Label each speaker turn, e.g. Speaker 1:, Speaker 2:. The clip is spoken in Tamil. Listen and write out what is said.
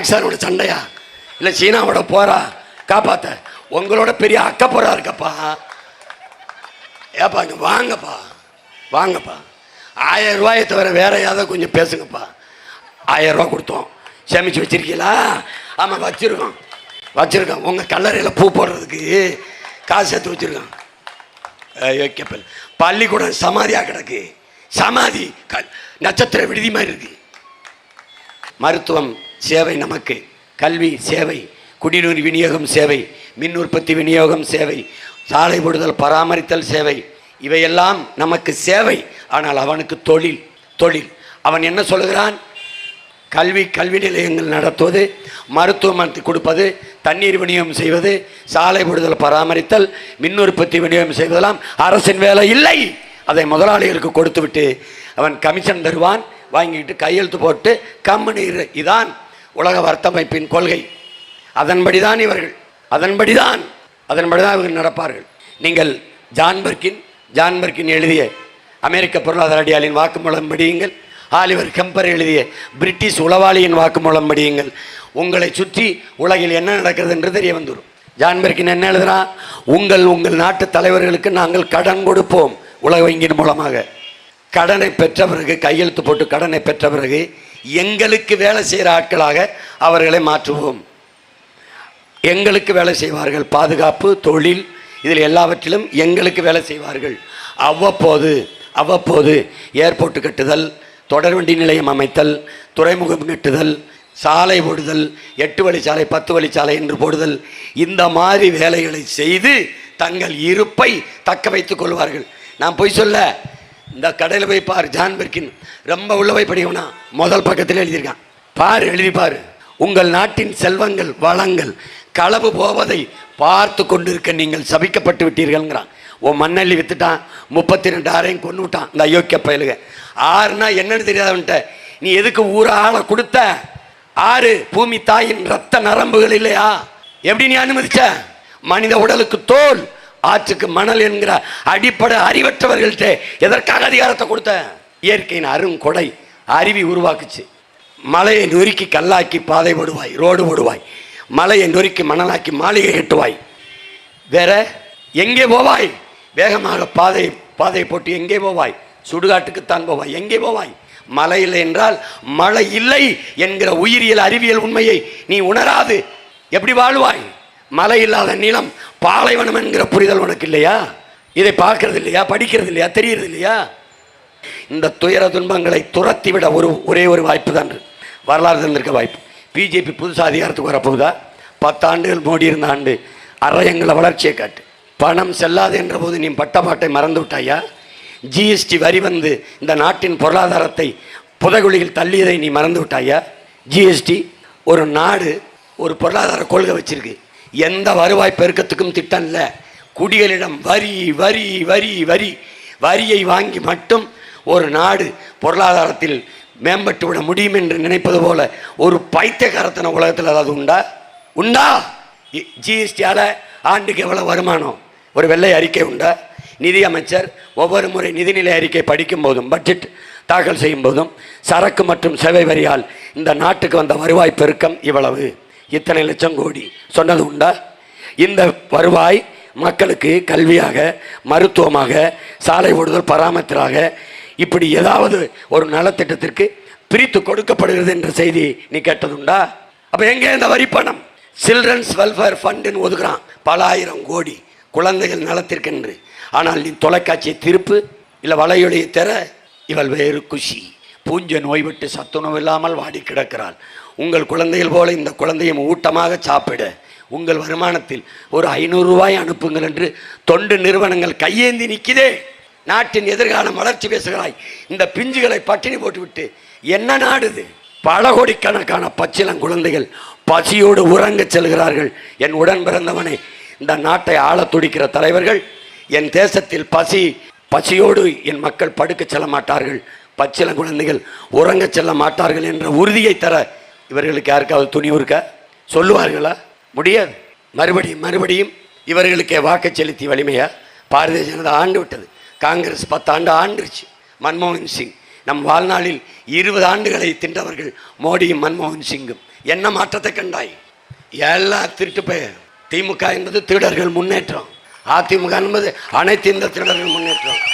Speaker 1: பாகிஸ்தானோட சண்டையா? இல்லை சீனாவோட போரா காப்பாத்த. உங்களோட பெரிய அக்கப்புறா போரா இருக்கப்பா. ஏப்பா இங்கே வாங்கப்பா. வாங்கப்பா. ஆயிரம் ரூபாயை தவிர வேற ஏதாவது கொஞ்சம் பேசுங்கப்பா. ஆயிரம் ரூபா கொடுத்தோம். சேமிச்சு வச்சிருக்கீங்களா? ஆமாம் வச்சிருக்கோம். வச்சிருக்கோம். உங்கள் கல்லறையில் பூ போடுறதுக்கு காசு சேர்த்து வச்சிருக்கோம். யோக்கியப்பல் பள்ளிக்கூடம் சமாதியாக கிடக்கு? சமாதி. க நட்சத்திர விடுதி மாதிரி இருக்கு. மருத்துவம் சேவை நமக்கு. கல்வி சேவை குடிநீர் விநியோகம் சேவை மின் உற்பத்தி விநியோகம் சேவை சாலை போடுதல் பராமரித்தல் சேவை இவையெல்லாம் நமக்கு சேவை. ஆனால் அவனுக்கு தொழில் தொழில். அவன் என்ன சொல்லுகிறான்? கல்வி கல்வி நிலையங்கள் நடத்துவது மருத்துவமனை கொடுப்பது தண்ணீர் விநியோகம் செய்வது சாலை போடுதல் பராமரித்தல் மின் உற்பத்தி விநியோகம் செய்வதெல்லாம் அரசின் வேலை இல்லை. அதை முதலாளிகளுக்கு கொடுத்துவிட்டு அவன் கமிஷன் தருவான் வாங்கிட்டு கையெழுத்து போட்டு கம்பெனி இதான் உலக வர்த்தமைப்பின் கொள்கை. அதன்படிதான் இவர்கள். அதன்படிதான் அதன்படிதான் இவர்கள் நடப்பார்கள். நீங்கள் ஜான்பர்கின் ஜான்பர்கின் எழுதிய அமெரிக்க பொருளாதார அடியாளின் வாக்குமூலம் படியுங்கள். ஆலிவர் கெம்பர் எழுதிய பிரிட்டிஷ் உளவாளியின் வாக்குமூலம் படியுங்கள். உங்களை சுற்றி உலகில் என்ன நடக்கிறது என்று தெரிய வந்துடும் ஜான்பர்கின் என்ன எழுதுனா உங்கள் உங்கள் நாட்டு தலைவர்களுக்கு நாங்கள் கடன் கொடுப்போம். உலக வங்கியின் மூலமாக. கடனை பெற்ற பிறகு கையெழுத்து போட்டு கடனை பெற்ற பிறகு எங்களுக்கு வேலை செய்கிற ஆட்களாக அவர்களை மாற்றுவோம். எங்களுக்கு வேலை செய்வார்கள் பாதுகாப்பு தொழில் இதில் எல்லாவற்றிலும் எங்களுக்கு வேலை செய்வார்கள். அவ்வப்போது அவ்வப்போது ஏர்போர்ட் கட்டுதல் தொடர்வண்டி நிலையம் அமைத்தல் துறைமுகம் கட்டுதல் சாலை போடுதல் எட்டு வழிச்சாலை பத்து வழிச்சாலை என்று போடுதல் இந்த மாதிரி வேலைகளை செய்து தங்கள் இருப்பை தக்க வைத்துக் கொள்வார்கள். நான் பொய் சொல்ல இந்த கடையில் போய் பார் ஜான் பெர்கின் ரொம்ப உள்ள போய் படிக்கணும்னா முதல் பக்கத்தில் எழுதியிருக்கான். பார் எழுதி பார். உங்கள் நாட்டின் செல்வங்கள் வளங்கள் களவு போவதை பார்த்து கொண்டிருக்க நீங்கள் சபிக்கப்பட்டு விட்டீர்கள்ங்கிறான். உன் மண்ணள்ளி வித்துட்டான் முப்பத்தி ரெண்டு ஆறையும் கொண்டு விட்டான் இந்த அயோக்கிய பயலுக. ஆறுனா என்னன்னு தெரியாதவன்ட்ட நீ எதுக்கு ஊர ஆளை கொடுத்த? ஆறு பூமி தாயின் ரத்த நரம்புகள் இல்லையா? எப்படி நீ அனுமதிச்ச? மனித உடலுக்கு தோல் ஆற்றுக்கு மணல் என்கிற அடிப்படை அறிவற்றவர்கள்ட்ட எதற்காக அதிகாரத்தை கொடுத்த? இயற்கையின் அருங்கொடை அருவி உருவாக்குச்சு. மலையை நொறுக்கி கல்லாக்கி பாதை போடுவாய் ரோடு போடுவாய். மலையை நொறுக்கி மணலாக்கி மாளிகை கட்டுவாய். வேற எங்கே போவாய்? வேகமாக பாதை பாதை போட்டு எங்கே போவாய்? சுடுகாட்டுக்குத்தான் போவாய் எங்கே போவாய்? மழை இல்லை என்றால் மழை இல்லை என்கிற உயிரியல் அறிவியல் உண்மையை நீ உணராது. எப்படி வாழ்வாய்? மலை இல்லாத நிலம் பாலைவனம் என்கிற புரிதல் உனக்கு இல்லையா இதை பார்க்கறது இல்லையா படிக்கிறது இல்லையா தெரியறது இல்லையா இந்த துயர துன்பங்களை துரத்திவிட ஒரு ஒரே ஒரு வாய்ப்பு தான் வரலாறு தந்திருக்க வாய்ப்பு. பிஜேபி புதுசாக அதிகாரத்துக்கு வரப்போகுதா? பத்தாண்டுகள் மோடி இருந்த ஆண்டு அரையங்களை வளர்ச்சியை காட்டு. பணம் செல்லாது என்ற போது நீ பட்டப்பாட்டை மறந்து விட்டாயா? ஜிஎஸ்டி வரி வந்து இந்த நாட்டின் பொருளாதாரத்தை புதகுழியில் தள்ளியதை நீ மறந்து விட்டாயா? ஜிஎஸ்டி ஒரு நாடு ஒரு பொருளாதார கொள்கை வச்சிருக்கு. எந்த வருவாய் பெருக்கத்துக்கும் திட்டம் இல்லை குடிகளிடம் வரி வரி வரி வரி. வரியை வாங்கி மட்டும் ஒரு நாடு பொருளாதாரத்தில் மேம்பட்டு விட முடியும் என்று நினைப்பது போல ஒரு பைத்தியக்காரத்தன உலகத்தில் ஏதாவது உண்டா? உண்டா? ஜிஎஸ்டியால் ஆண்டுக்கு எவ்வளோ வருமானம்? ஒரு வெள்ளை அறிக்கை உண்டா? நிதியமைச்சர் ஒவ்வொரு முறை நிதிநிலை அறிக்கை படிக்கும் போதும் பட்ஜெட் தாக்கல் செய்யும் போதும் சரக்கு மற்றும் சேவை வரியால் இந்த நாட்டுக்கு வந்த வருவாய் பெருக்கம் இவ்வளவு. இத்தனை லட்சம் கோடி? சொன்னது உண்டா? இந்த வருவாய் மக்களுக்கு கல்வியாக மருத்துவமாக சாலை ஓடுதல் பராமரித்தலாக இப்படி ஏதாவது ஒரு நலத்திட்டத்திற்கு பிரித்து கொடுக்கப்படுகிறது என்ற செய்தி நீ கேட்டதுண்டா அப்ப எங்கே இந்த வரி பணம்? சில்ட்ரன்ஸ் வெல்ஃபேர் ஃபண்டுன்னு ஒதுக்குறான். பல ஆயிரம் கோடி குழந்தைகள் நலத்திற்கென்று. ஆனால் நீ தொலைக்காட்சியை திருப்பு இல்லை வலையொலியை தர இவள் வேறு குஷி. பூஞ்ச நோய்விட்டு சத்துணவு இல்லாமல் வாடி கிடக்கிறாள். உங்கள் குழந்தைகள் போல இந்த குழந்தையும் ஊட்டமாக சாப்பிட. உங்கள் வருமானத்தில் ஒரு ஐநூறு ரூபாய் அனுப்புங்கள் என்று தொண்டு நிறுவனங்கள் கையேந்தி நிற்கிதே நாட்டின் எதிர்காலம் வளர்ச்சி பேசுகிறாய். இந்த பிஞ்சுகளை பட்டினி போட்டுவிட்டு என்ன நாடுது? பல கோடிக்கணக்கான பச்சிலம் குழந்தைகள் பசியோடு உறங்க செல்கிறார்கள். என் உடன் பிறந்தவனை இந்த நாட்டை ஆள துடிக்கிற தலைவர்கள் என் தேசத்தில் பசி பசியோடு என் மக்கள் படுக்கச் செல்ல மாட்டார்கள். பச்சிளம் குழந்தைகள் உறங்கச் செல்ல மாட்டார்கள் என்ற உறுதியை தர இவர்களுக்கு யாருக்காவது துணிவு இருக்க சொல்லுவார்களா? முடியாது. மறுபடியும் மறுபடியும் இவர்களுக்கே வாக்கு செலுத்தி வலிமையா? பாரதிய ஜனதா ஆண்டு விட்டது. காங்கிரஸ் பத்தாண்டு ஆண்டுருச்சு. மன்மோகன் சிங். நம் வாழ்நாளில் இருபது ஆண்டுகளை தின்றவர்கள் மோடியும் மன்மோகன் சிங்கும். என்ன மாற்றத்தை கண்டாய்? எல்லா திருட்டு பெயர் திமுக என்பது திருடர்கள் முன்னேற்றம். அதிமுக என்பது அனைத்து இந்த திருடர்கள் முன்னேற்றம்.